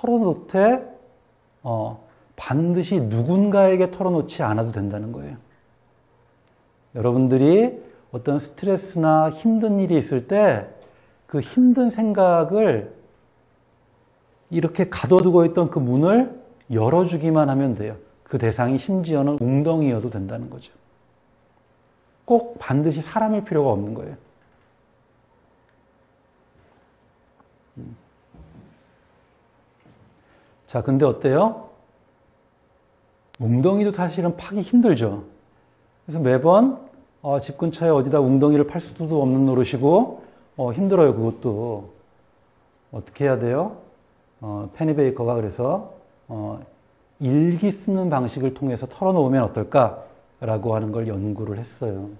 털어놓되 어, 반드시 누군가에게 털어놓지 않아도 된다는 거예요. 여러분들이 어떤 스트레스나 힘든 일이 있을 때 그 힘든 생각을 이렇게 가둬두고 있던 그 문을 열어주기만 하면 돼요. 그 대상이 심지어는 웅덩이여도 된다는 거죠. 꼭 반드시 사람일 필요가 없는 거예요. 자, 근데 어때요? 웅덩이도 사실은 파기 힘들죠. 그래서 매번 어, 집 근처에 어디다 웅덩이를 팔 수도 없는 노릇이고 어, 힘들어요. 그것도 어떻게 해야 돼요? 어, 페니베이커가 그래서 어, 일기 쓰는 방식을 통해서 털어놓으면 어떨까라고 하는 걸 연구를 했어요.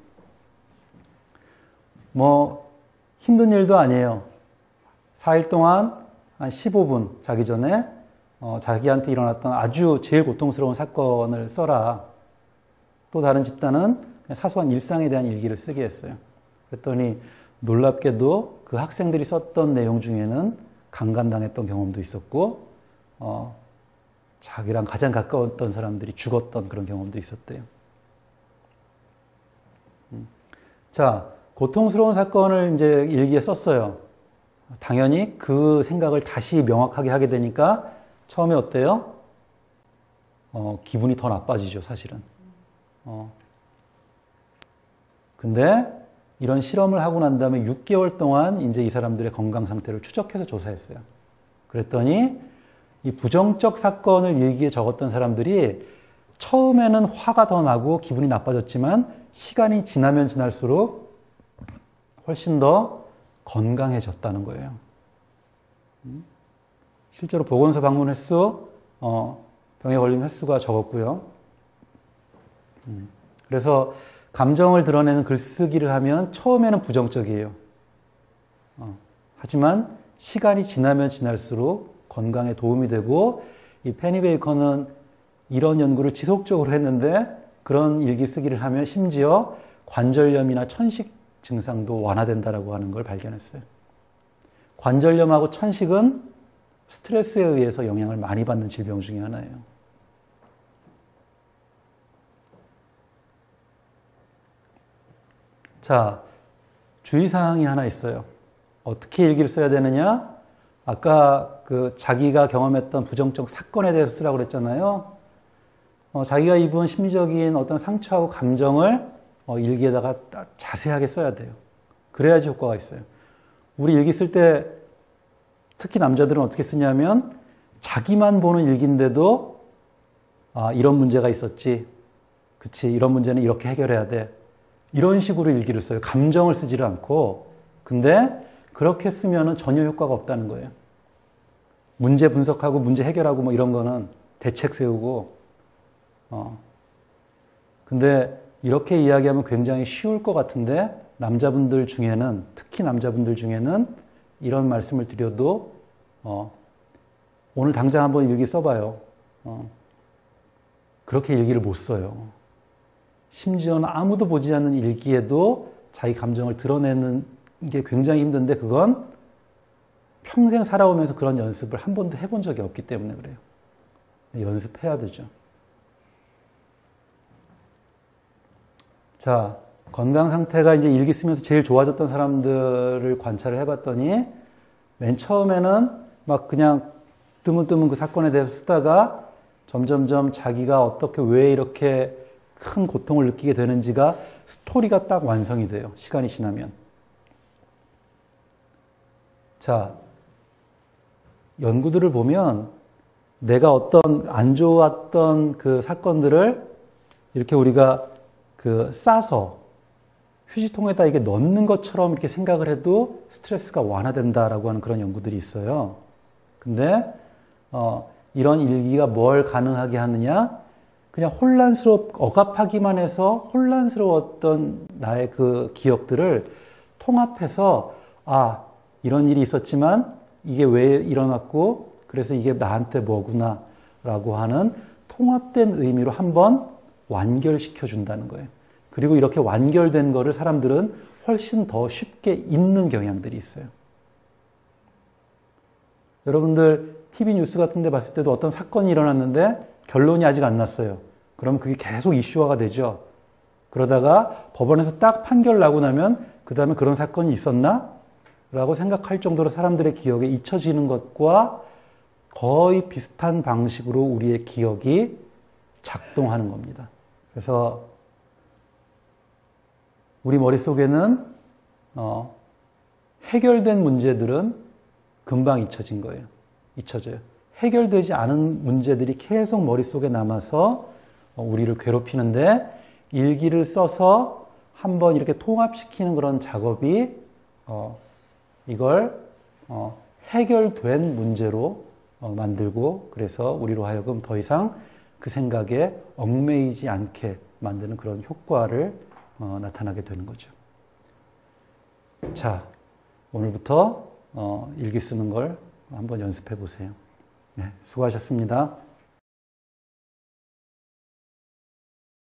뭐 힘든 일도 아니에요. 4일 동안 한 15분 자기 전에 어, 자기한테 일어났던 아주 제일 고통스러운 사건을 써라. 또 다른 집단은 사소한 일상에 대한 일기를 쓰게 했어요. 그랬더니 놀랍게도 그 학생들이 썼던 내용 중에는 강간당했던 경험도 있었고, 어, 자기랑 가장 가까웠던 사람들이 죽었던 그런 경험도 있었대요. 음. 자, 고통스러운 사건을 이제 일기에 썼어요. 당연히 그 생각을 다시 명확하게 하게 되니까 처음에 어때요? 어, 기분이 더 나빠지죠, 사실은. 어. 근데 이런 실험을 하고 난 다음에 6개월 동안 이제 이 사람들의 건강 상태를 추적해서 조사했어요. 그랬더니 이 부정적 사건을 일기에 적었던 사람들이 처음에는 화가 더 나고 기분이 나빠졌지만 시간이 지나면 지날수록 훨씬 더 건강해졌다는 거예요. 음? 실제로 보건소 방문 횟수, 어, 병에 걸린 횟수가 적었고요. 음, 그래서 감정을 드러내는 글쓰기를 하면 처음에는 부정적이에요. 어, 하지만 시간이 지나면 지날수록 건강에 도움이 되고 이 페니 베이커는 이런 연구를 지속적으로 했는데 그런 일기 쓰기를 하면 심지어 관절염이나 천식 증상도 완화된다라고 하는 걸 발견했어요. 관절염하고 천식은 스트레스에 의해서 영향을 많이 받는 질병 중에 하나예요. 자, 주의사항이 하나 있어요. 어떻게 일기를 써야 되느냐? 아까 그 자기가 경험했던 부정적 사건에 대해서 쓰라고 그랬잖아요. 어, 자기가 입은 심리적인 어떤 상처하고 감정을 어, 일기에다가 자세하게 써야 돼요. 그래야지 효과가 있어요. 우리 일기 쓸 때 특히 남자들은 어떻게 쓰냐면 자기만 보는 일기인데도 아, 이런 문제가 있었지. 그치. 이런 문제는 이렇게 해결해야 돼. 이런 식으로 일기를 써요. 감정을 쓰지를 않고. 근데 그렇게 쓰면은 전혀 효과가 없다는 거예요. 문제 분석하고 문제 해결하고 뭐 이런 거는 대책 세우고, 어. 근데 이렇게 이야기하면 굉장히 쉬울 것 같은데 남자분들 중에는, 특히 남자분들 중에는 이런 말씀을 드려도 어, 오늘 당장 한번 일기 써봐요. 어, 그렇게 일기를 못 써요. 심지어는 아무도 보지 않는 일기에도 자기 감정을 드러내는 게 굉장히 힘든데 그건 평생 살아오면서 그런 연습을 한 번도 해본 적이 없기 때문에 그래요. 연습해야 되죠. 자, 건강 상태가 이제 일기 쓰면서 제일 좋아졌던 사람들을 관찰을 해봤더니 맨 처음에는 막 그냥 뜨문뜨문 그 사건에 대해서 쓰다가 점점점 자기가 어떻게 왜 이렇게 큰 고통을 느끼게 되는지가 스토리가 딱 완성이 돼요. 시간이 지나면. 자, 연구들을 보면 내가 어떤 안 좋았던 그 사건들을 이렇게 우리가 그 싸서 휴지통에다 이게 넣는 것처럼 이렇게 생각을 해도 스트레스가 완화된다라고 하는 그런 연구들이 있어요. 근데 어, 이런 일기가 뭘 가능하게 하느냐? 그냥 혼란스럽 억압하기만 해서 혼란스러웠던 나의 그 기억들을 통합해서 아 이런 일이 있었지만 이게 왜 일어났고 그래서 이게 나한테 뭐구나라고 하는 통합된 의미로 한번 완결시켜 준다는 거예요. 그리고 이렇게 완결된 거를 사람들은 훨씬 더 쉽게 잊는 경향들이 있어요. 여러분들 TV 뉴스 같은 데 봤을 때도 어떤 사건이 일어났는데 결론이 아직 안 났어요. 그럼 그게 계속 이슈화가 되죠. 그러다가 법원에서 딱 판결 나고 나면 그 다음에 그런 사건이 있었나? 라고 생각할 정도로 사람들의 기억에 잊혀지는 것과 거의 비슷한 방식으로 우리의 기억이 작동하는 겁니다. 그래서 우리 머릿속에는 어, 해결된 문제들은 금방 잊혀진 거예요. 잊혀져요. 해결되지 않은 문제들이 계속 머릿속에 남아서 어, 우리를 괴롭히는데 일기를 써서 한번 이렇게 통합시키는 그런 작업이 어, 이걸 어, 해결된 문제로 어, 만들고 그래서 우리로 하여금 더 이상 그 생각에 얽매이지 않게 만드는 그런 효과를 어, 나타나게 되는 거죠. 자, 오늘부터 어, 일기 쓰는 걸 한번 연습해 보세요. 네, 수고하셨습니다.